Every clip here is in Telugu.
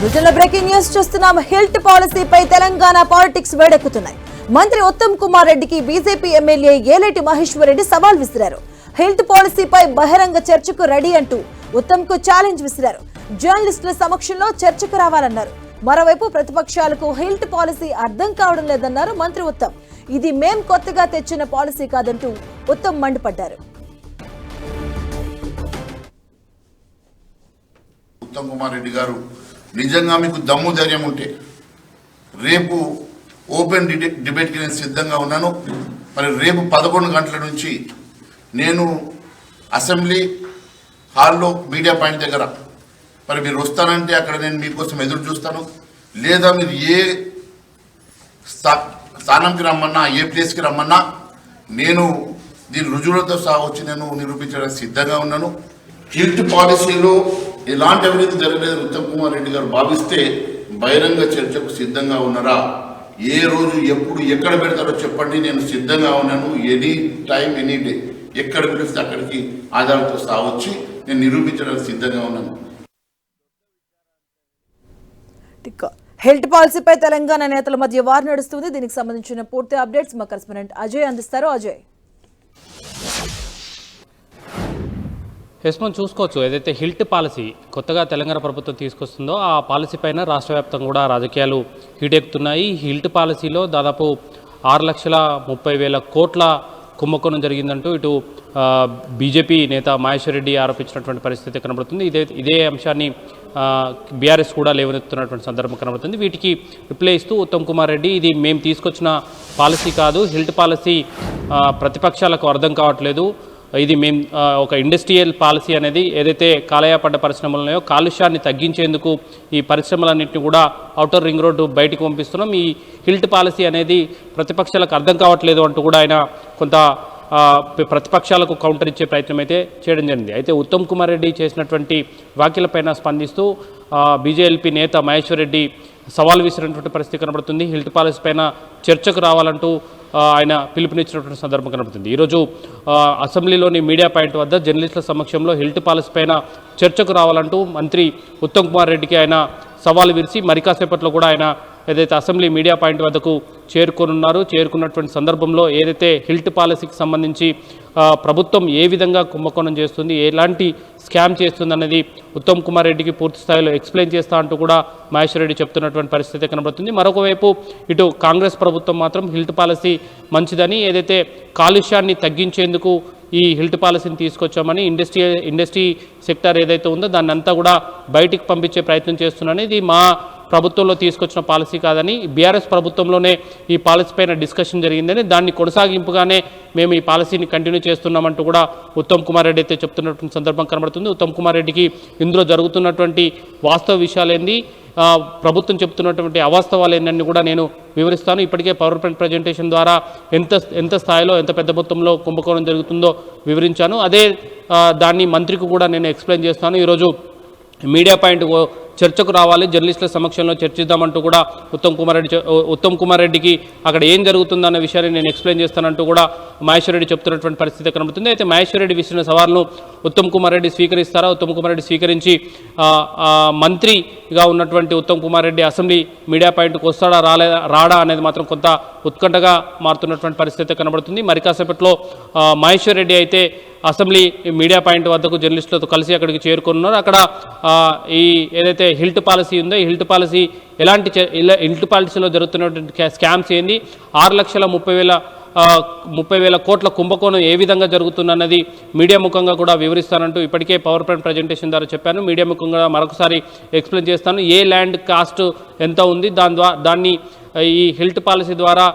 బ్రిటన్లో బ్రేకింగ్ న్యూస్ చూస్తున్నాం. హెల్త్ పాలసీపై తెలంగాణ పాలిటిక్స్ వేడెక్కుతున్నాయి. మంత్రి ఉత్తమ్ కుమార్ రెడ్డికి బీజేపీ ఎమ్మెల్యే ఏలేటి మహేశ్వర్ రెడ్డి సవాల్ విసిరారు. హెల్త్ పాలసీపై బహిరంగ చర్చకు రెడీ అంటూ ఉత్తమ్కు ఛాలెంజ్ విసిరారు. జర్నలిస్టుల సమక్షంలో చర్చకు రావాలన్నారు. మరోవైపు ప్రతిపక్షాలకు హెల్త్ పాలసీ అర్థం కావడం లేదన్నారు మంత్రి ఉత్తమ్. ఇది మేం కొత్తగా తెచ్చిన పాలసీ కాదంటూ ఉత్తమ్ మండిపడ్డారు. ఉత్తమ్ కుమార్ రెడ్డి గారు నిజంగా మీకు దమ్ము ధైర్యం ఉంటే రేపు ఓపెన్ డిబేట్కి నేను సిద్ధంగా ఉన్నాను. మరి రేపు పదకొండు గంటల నుంచి నేను అసెంబ్లీ హాల్లో మీడియా పాయింట్ దగ్గర మరి మీరు వస్తానంటే అక్కడ నేను మీకోసం ఎదురు చూస్తాను. లేదా మీరు ఏ స్థా- స్థానంకి రమ్మన్నా ఏ ప్లేస్కి రమ్మన్నా నేను దీని రుజువులతో సహా వచ్చి నేను నిరూపించడానికి సిద్ధంగా ఉన్నాను. హెల్త్ పాలసీలో ఎలాంటి అవినీతి జరగలేదు. ఉత్తమ్ కుమార్ రెడ్డి గారు భావిస్తే బహిరంగ చర్చకు సిద్ధంగా ఉన్నారా? ఏ రోజు ఎప్పుడు ఎక్కడ పెడతారో చెప్పండి. నేను సిద్ధంగా ఉన్నాను ఎనీ టైం ఎనీ డే. ఎక్కడ పిలిస్తే అక్కడికి ఆధారంతో సావచ్చి నేను నిరూపించడానికి సిద్ధంగా ఉన్నాను. హెల్త్ పాలసీపై తెలంగాణ నేతల మధ్య వారు నడుస్తుంది. దీనికి సంబంధించిన పూర్తి అప్డేట్స్ మా కరెస్పాండెంట్ అజయ్ అందిస్తారు. అజయ్. ఎస్ మనం చూసుకోవచ్చు. ఏదైతే హిల్ట్ పాలసీ కొత్తగా తెలంగాణ ప్రభుత్వం తీసుకొస్తుందో ఆ పాలసీ పైన రాష్ట్ర వ్యాప్తంగా కూడా రాజకీయాలు హీటెక్కుతున్నాయి. హిల్ట్ పాలసీలో దాదాపు ఆరు లక్షల ముప్పై వేల కోట్ల కుంభకోణం జరిగిందంటూ ఇటు బీజేపీ నేత మహేశ్వర్ రెడ్డి ఆరోపించినటువంటి పరిస్థితి కనబడుతుంది. ఇదే ఇదే అంశాన్ని బీఆర్ఎస్ కూడా లేవనెత్తున్నటువంటి సందర్భం కనబడుతుంది. వీటికి రిప్లై ఇస్తూ ఉత్తమ్ కుమార్ రెడ్డి ఇది మేము తీసుకొచ్చిన పాలసీ కాదు. హిల్ట్ పాలసీ ప్రతిపక్షాలకు అర్థం కావట్లేదు. ఇది మేము ఒక ఇండస్ట్రియల్ పాలసీ అనేది ఏదైతే కాలయాపడ్డ పరిశ్రమలు ఉన్నాయో కాలుష్యాన్ని తగ్గించేందుకు ఈ పరిశ్రమలన్నింటినీ కూడా అవుటర్ రింగ్ రోడ్డు బయటకు పంపిస్తున్నాం. ఈ హిల్ట్ పాలసీ అనేది ప్రతిపక్షాలకు అర్థం కావట్లేదు అంటూ కూడా ఆయన కొంత ప్రతిపక్షాలకు కౌంటర్ ఇచ్చే ప్రయత్నం అయితే చేయడం జరిగింది. అయితే ఉత్తమ్ కుమార్ రెడ్డి చేసినటువంటి వ్యాఖ్యలపైన స్పందిస్తూ బీజేఎల్పీ నేత మహేశ్వర్ రెడ్డి సవాల్ విసిరినటువంటి పరిస్థితి కనబడుతుంది. హిల్ట్ పాలసీ పైన చర్చకు రావాలంటూ ఆయన పిలుపునిచ్చినటువంటి సందర్భం కనబడుతుంది. ఈరోజు అసెంబ్లీలోని మీడియా పాయింట్ వద్ద జర్నలిస్టుల సమక్షంలో హిల్ట్ పాలసీ పైన చర్చకు రావాలంటూ మంత్రి ఉత్తమ్ కుమార్ రెడ్డికి ఆయన సవాల్ విరిసి మరికాసేపట్లో కూడా ఆయన ఏదైతే అసెంబ్లీ మీడియా పాయింట్ వద్దకు చేరుకున్నారు చేరుకున్నటువంటి సందర్భంలో ఏదైతే హిల్ట్ పాలసీకి సంబంధించి ప్రభుత్వం ఏ విధంగా కుంభకోణం చేస్తుంది ఎలాంటి స్కామ్ చేస్తుంది అనేది ఉత్తమ్ కుమార్ రెడ్డికి పూర్తి స్థాయిలో ఎక్స్ప్లెయిన్ చేస్తా అంటూ కూడా మహేశ్వర రెడ్డి చెప్తున్నటువంటి పరిస్థితి కనబడుతుంది. మరొకవైపు ఇటు కాంగ్రెస్ ప్రభుత్వం మాత్రం హిల్ట్ పాలసీ మంచిదని ఏదైతే కాలుష్యాన్ని తగ్గించేందుకు ఈ హిల్ట్ పాలసీని తీసుకొచ్చామని ఇండస్ట్రీ ఇండస్ట్రీ సెక్టర్ ఏదైతే ఉందో దాన్ని అంతా కూడా బయటికి పంపించే ప్రయత్నం చేస్తున్నాను ఇది మా ప్రభుత్వంలో తీసుకొచ్చిన పాలసీ కాదని బీఆర్ఎస్ ప్రభుత్వంలోనే ఈ పాలసీ పైన డిస్కషన్ జరిగిందని దాన్ని కొనసాగింపుగానే మేము ఈ పాలసీని కంటిన్యూ చేస్తున్నామంటూ కూడా ఉత్తమ్ కుమార్ రెడ్డి అయితే చెప్తున్నటువంటి సందర్భం కనబడుతుంది. ఉత్తమ్ కుమార్ రెడ్డికి ఇందులో జరుగుతున్నటువంటి వాస్తవ విషయాలేంది? ప్రభుత్వం చెప్తున్నటువంటి అవాస్తవాలు ఏంటని కూడా నేను వివరిస్తాను. ఇప్పటికే పవర్ పాయింట్ ప్రజెంటేషన్ ద్వారా ఎంత ఎంత స్థాయిలో ఎంత పెద్ద మొత్తంలో కుంభకోణం జరుగుతుందో వివరించాను. అదే దాన్ని మంత్రికి కూడా నేను ఎక్స్ప్లెయిన్ చేస్తాను. ఈరోజు మీడియా పాయింట్ చర్చకు రావాలి జర్నలిస్టుల సమక్షంలో చర్చిద్దామంటూ కూడా ఉత్తమ్ కుమార్ రెడ్డి ఉత్తమ్ కుమార్ రెడ్డికి అక్కడ ఏం జరుగుతుందన్న విషయాన్ని నేను ఎక్స్ప్లెయిన్ చేస్తానంటూ కూడా మహేశ్వరరెడ్డి చెప్తున్నటువంటి పరిస్థితి కనబడుతుంది. అయితే మహేశ్వరరెడ్డి విసిన సవాల్ను ఉత్తమ్ కుమార్ రెడ్డి స్వీకరిస్తారా? ఉత్తమ్ కుమార్ రెడ్డి స్వీకరించి మంత్రిగా ఉన్నటువంటి ఉత్తమ్ కుమార్ రెడ్డి అసెంబ్లీ మీడియా పాయింట్కి వస్తాడా రాలేదా రాడా అనేది మాత్రం కొంత ఉత్కంఠగా మారుతున్నటువంటి పరిస్థితి కనబడుతుంది. మరి కాసేపట్లో మహేశ్వర్ రెడ్డి అయితే అసెంబ్లీ మీడియా పాయింట్ వద్దకు జర్నలిస్టులతో కలిసి అక్కడికి చేరుకున్నారు. అక్కడ ఈ ఏదైతే హిల్ట్ పాలసీ ఉందో ఈ హిల్ట్ పాలసీ ఎలాంటి చే- ఇలా- హిల్ట్ పాలసీలో జరుగుతున్నటువంటి స్కామ్స్ ఏంది? ఆరు లక్షల ముప్పై వేల ముప్పై వేల కోట్ల కుంభకోణం ఏ విధంగా జరుగుతుందన్నది మీడియా ముఖంగా కూడా వివరిస్తానంటూ ఇప్పటికే పవర్ పాయింట్ ప్రజెంటేషన్ ద్వారా చెప్పాను. మీడియా ముఖంగా మరొకసారి ఎక్స్ప్లెయిన్ చేస్తాను. ఏ ల్యాండ్ కాస్ట్ ఎంత ఉంది? దాని ద్వారా దాన్ని ఈ హెల్త్ పాలసీ ద్వారా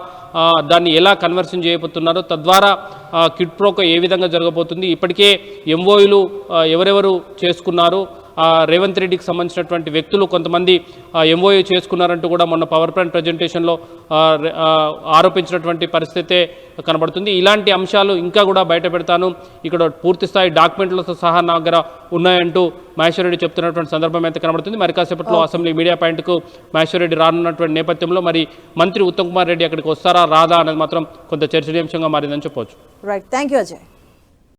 దాన్ని ఎలా కన్వర్షన్ చేయబోతున్నారు తద్వారా కిట్ ప్రోకో ఏ విధంగా జరగబోతుంది? ఇప్పటికే ఎంఓయులు ఎవరెవరు చేసుకున్నారు? రేవంత్ రెడ్డికి సంబంధించినటువంటి వ్యక్తులు కొంతమంది ఎంఓయూ చేసుకున్నారంటూ కూడా మొన్న పవర్ పాయింట్ ప్రజెంటేషన్లో ఆరోపించినటువంటి పరిస్థితే కనబడుతుంది. ఇలాంటి అంశాలు ఇంకా కూడా బయట పెడతాను. ఇక్కడ పూర్తి స్థాయి డాక్యుమెంట్లతో సహా నా దగ్గర ఉన్నాయంటూ మహేశ్వర్ రెడ్డి చెప్తున్నటువంటి సందర్భం అయితే కనబడుతుంది. మరి కాసేపట్లో అసెంబ్లీ మీడియా పాయింట్కు మహేశ్వర్ రెడ్డి రానున్నటువంటి నేపథ్యంలో మరి మంత్రి ఉత్తమ్ కుమార్ రెడ్డి అక్కడికి వస్తారా రాదా అనేది మాత్రం కొంత చర్చనీయాంశంగా మారిందని చెప్పవచ్చు. Right thank you Ajay